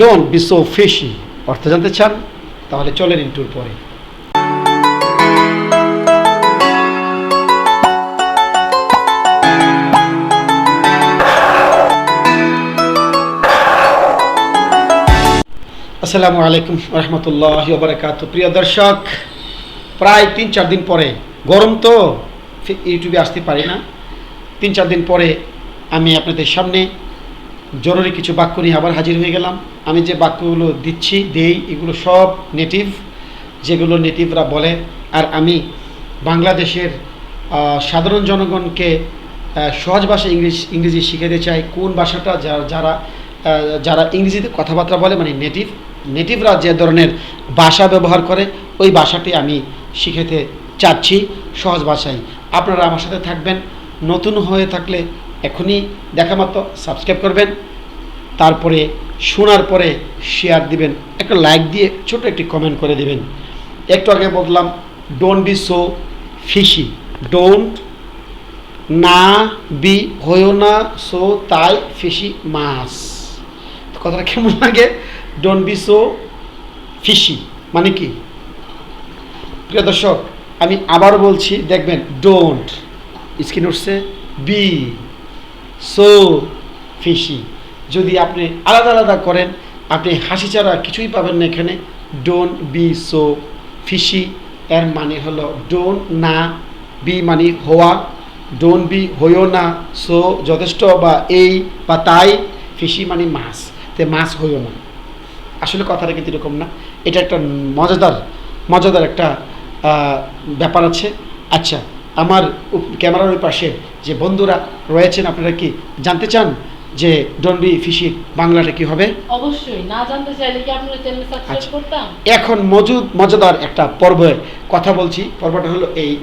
Don't be so fishy অর্থ জানতে চান, তাহলে চলেন ইন্টুর পরে। আসসালামু আলাইকুম রহমতুল্লাহ বারকাত। প্রিয় দর্শক, প্রায় তিন চার দিন পরে, গরম তো ইউটিউবে আসতে পারি না। তিন চার দিন পরে আমি আপনাদের সামনে জরুরি কিছু বাক্য নিয়ে আবার হাজির হয়ে গেলাম। আমি যে বাক্যগুলো দিচ্ছি, দেই, এগুলো সব নেটিভ যেগুলো নেটিভরা বলে। আর আমি বাংলাদেশের সাধারণ জনগণকে সহজ ভাষায় ইংলিশ, ইংরেজি শিখাতে চাই। কোন ভাষাটা যারা যারা ইংরেজিতে কথাবার্তা বলে মানে নেটিভ নেটিভরা যে ধরনের ভাষা ব্যবহার করে, ওই ভাষাটি আমি শিখাতে চাচ্ছি সহজ ভাষায়। আপনারা আমার সাথে থাকবেন। নতুন হয়ে থাকলে এখনই দেখা মাত্র সাবস্ক্রাইব করবেন, তারপরে শোনার পরে শেয়ার দিবেন, একটা লাইক দিয়ে ছোট একটি কমেন্ট করে দিবেন। একটু আগে বললাম don't be so fishy don't না বি হয়েও না সো তাই ফিশি মাছ। কথাটা কেমন লাগে? ডোন্ট বি সো ফিশি মানে কি? প্রিয় দর্শক, আমি আবার বলছি, দেখবেন ডোন্ট স্ক্রিন উঠছে বি সো ফিশি যদি আপনি আলাদা আলাদা করেন, আপনি হাসি ছাড়া কিছুই পাবেন না এখানে। ডোন্ট বি সো ফিশি এর মানে হলো ডোন্ট না বি মানে হওয়া। ডোন্ট বি হইও না সো যথেষ্ট বা এই বা তাই। ফিশি মানে মাছ। তে মাছ হইও না। আসলে কথাটা কিন্তু এরকম না। এটা একটা মজাদার মজাদার একটা ব্যাপার আছে। আচ্ছা আমার ক্যামেরার ওই পাশে যে বন্ধুরা রয়েছেন আপনারা কি জানতে চান যে ডনবি ফিশি বাংলাটা কি হবে? অবশ্যই না জানতে চাইলে কি আপনারা চ্যানেল সাবস্ক্রাইব। করতাম? এখন মজুদ মজাদার একটা পর্বে কথা বলছি। পর্বটা হলো এই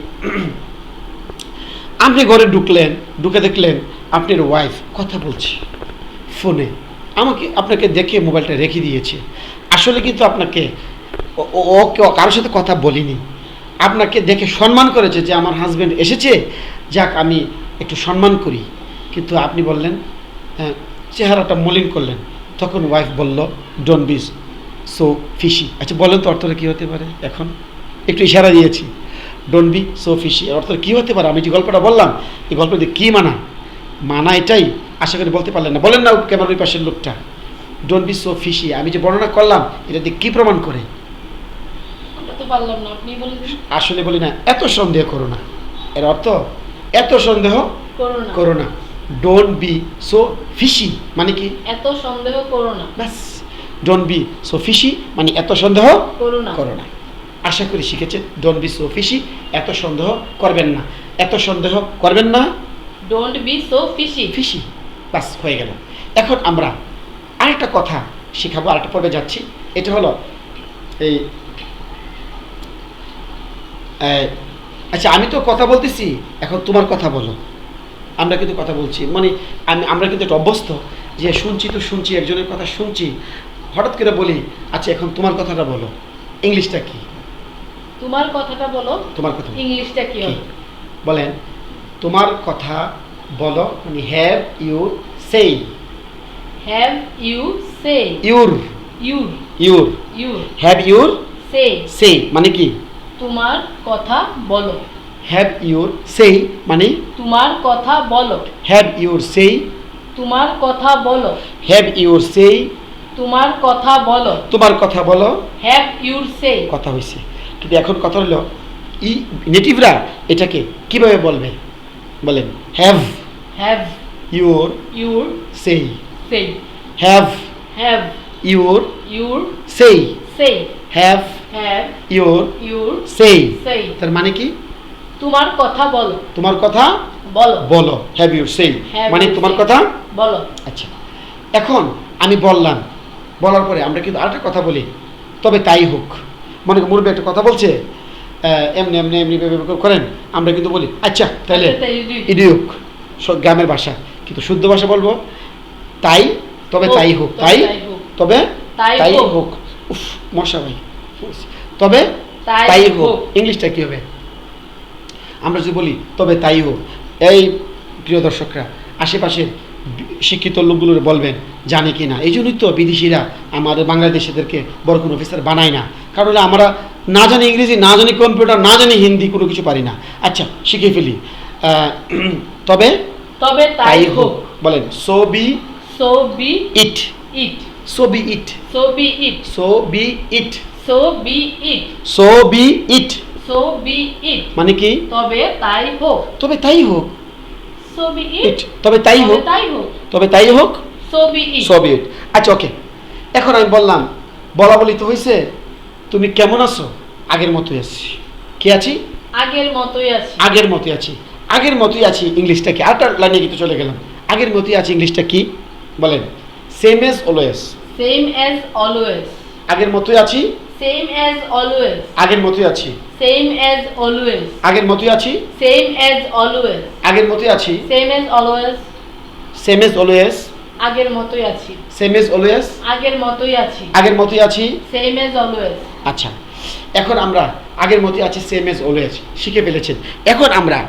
আপনি ঘরে ঢুকলেন ঢুকে দেখলেন আপনার ওয়াইফ কথা বলছে ফোনে। আমাকে আপনাকে দেখে মোবাইলটা রেখে দিয়েছে। আসলে কিন্তু আপনাকে ও- ও ও কেউ কারোর সাথে কথা বলিনি। আপনাকে দেখে সম্মান করেছে যে আমার হাজব্যান্ড এসেছে। যাক আমি একটু সম্মান করি। কিন্তু আপনি বললেন হ্যাঁ চেহারাটা মলিন করলেন। তখন ওয়াইফ বলল ডোন্ট বি সো ফিশি আচ্ছা বলেন তো অর্থটা কী হতে পারে এখন? একটু ইশারা দিয়েছি। ডোন্ট বি সো ফিশি অর্থটা কী হতে পারে? আমি যে গল্পটা বললাম এই গল্প দিয়ে কী মানা? মানা এটাই আশা করি বলতে পারলেন না। বলেন না ক্যামেরার ওই পাশের লোকটা। ডোন বি সো ফিশি আমি যে বর্ণনা করলাম এটা দিয়ে কী প্রমাণ করে? আসলে বলি না এত সন্দেহ করো না। এর অর্থ এত সন্দেহ করো না ডোন্ট বি সো ফিশি মানে কি? এত সন্দেহ করো না ব্যাস। ডোন্ট বি সো ফিশি মানে এত সন্দেহ করো না করো না আশা করি শিখেছেন ডোন্ট বি সো ফিশি এত সন্দেহ করবেন না। এত সন্দেহ করবেন না। Don't be so fishy fishy বাস হয়ে গেল। এখন আমরা আরেকটা কথা শেখাবো আরেকটা পর্বে যাচ্ছি। এটা হলো এই, আচ্ছা আমি তো কথা বলতেছি এখন তোমার কথা বলো। আমরা কিন্তু কথা বলছি মানে আমি আমরা কিন্তু একটা অভ্যস্ত যে শুনছি তো শুনছি একজনের কথা শুনছি হঠাৎ করে বলি আচ্ছা এখন তোমার কথাটা বলো ইংলিশটা কি? তোমার কথাটা বলো তোমার কথা ইংলিশটা কি? বলেন তোমার কথা বলো মানে have you say have you say your your your your have your say say মানে কি? তোমার কথা বলো। হ্যাভ ইউর সেই মানে তোমার কথা বলো। হ্যাভ ইউর সেই তোমার কথা বলো। হ্যাভ ইউর সেই তোমার কথা বলো। তোমার কথা বলো। হ্যাভ ইউর সেই কথা হয়েছে কিন্তু এখন কথা হলো ই নেটিভরা এটাকে কীভাবে বলবে? বলেন have have your your say say have have your your say say have have সেই সে তার মানে কি? তোমার কথা বলো। তোমার কথা বলো। বলো হ্যাভ ইউর সেই মানে তোমার কথা? বলো। আচ্ছা এখন আমি বললাম বলার পরে আমরা কিন্তু আরেকটা কথা বলি তবে তাই হোক। মনে মুরব্বী একটা কথা বলছে এমনি এমনি এমনি করেন আমরা কিন্তু বলি আচ্ছা তাহলে আচ্ছা, ইডি হোক। গ্রামের ভাষা কিন্তু শুদ্ধ ভাষা বলব তাই তবে তাই হোক তাই তবে তাই। হোক। উফ মশা ভাই। তবে তাই হোক। ইংলিশটা কি হবে? আমরা যদি বলি তবে তাই হোক। এই প্রিয় দর্শকরা আশেপাশের শিক্ষিত লোকগুলোর বলবেন জানে কি না? এই জন্যই তো বিদেশিরা আমাদের বাংলাদেশিদেরকে বড় কোনো অফিসার বানায় না। কারণ আমরা না জানি ইংরেজি না জানি কম্পিউটার না জানি হিন্দি কোনো কিছু পারি না। আচ্ছা শিখে ফেলি। তবে তবে তাই হোক। বলেন so be so be it it so be it so be it so be it so be it so be it so be it মানে কি? তবে তাই হোক। তবে তাই হোক। সো বি ইট তবে তাই হোক। তাই হোক। তবে তাই হোক। সো বি ইট সবই ইট আচ্ছা ওকে এখন আমি বললাম বলা বলি তো হয়েছে তুমি কেমন আছো? আগের মতোই আছি। কে আছি? আগের মতোই আছে। আগের মতোই আছি। আগের মতোই আছি ইংলিশটা কি? আরেকটা লাইনে কিন্তু চলে গেলাম। আগের মতোই আছি ইংলিশটা কি? বলেন। Same as always same as always আগের মতোই আছি। সেম অ্যাজ অলওয়েজ আগের মতোই আছি। সেম অ্যাজ অলওয়েজ আগের মতোই আছি। সেম অ্যাজ অলওয়েজ আগের মতোই আছি। Same as always same as always আগের মতোই আছি। সেম এজ অলওয়েজ আগের মতোই আছি। আগের মতোই আছি। সেম অ্যাজ অলওয়েজ আচ্ছা এখন আমরা আগের মতোই আছি সেম এজ অলওয়েজ শিখে ফেলেছেন। এখন আমরা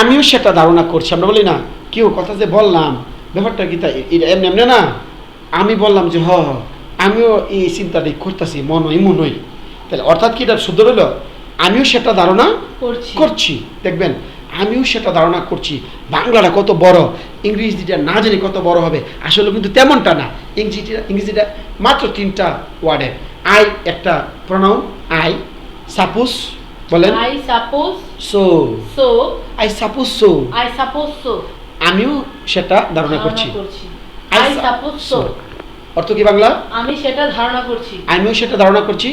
আমিও সেটা ধারণা করছি। আমরা বলি না কেউ কথা যে বললাম ব্যাপারটা কি তাই এমনি এমনি না? আমি বললাম যে হ হ, আমিও এই চিন্তাটি করতেছি মন হয় মন হই। তাহলে অর্থাৎ কি এটা শুদ্ধ রইল আমিও সেটা ধারণা করছি। দেখবেন আমিও সেটা ধারণা করছি। বাংলাটা কত বড় ইংরেজিটা না জানি কত বড় হবে আসলে কিন্তু তেমনটা না। ইংরেজিটা ইংরেজিটা মাত্র তিনটা ওয়ার্ডের আই একটা প্রনাউন আই সাপোজ বলেন। I suppose so so I suppose so I suppose so আমিও সেটা ধারণা করছি। I suppose so. অর্থ কি বাংলা? আমি সেটা ধারণা করছি। আমিও সেটা ধারণা করছি।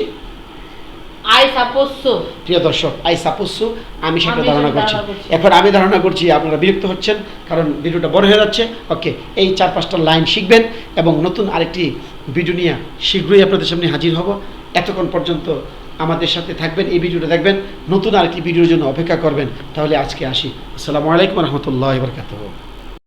I suppose so. প্রিয় দর্শক আই সাপোজ সো আমি সেটা ধারণা করছি। এখন আমি ধারণা করছি আপনারা বিরক্ত হচ্ছেন কারণ ভিডিওটা বড় হয়ে যাচ্ছে। ওকে এই চার পাঁচটা লাইন শিখবেন এবং নতুন আরেকটি ভিডিও নিয়ে শীঘ্রই আপনাদের সামনে হাজির হব। এতক্ষণ পর্যন্ত আমাদের সাথে থাকবেন এই ভিডিওটা দেখবেন। নতুন আরেকটি ভিডিওর জন্য অপেক্ষা করবেন। তাহলে আজকে আসি। আসসালামু আলাইকুম রহমতুল্লাহ বরকাত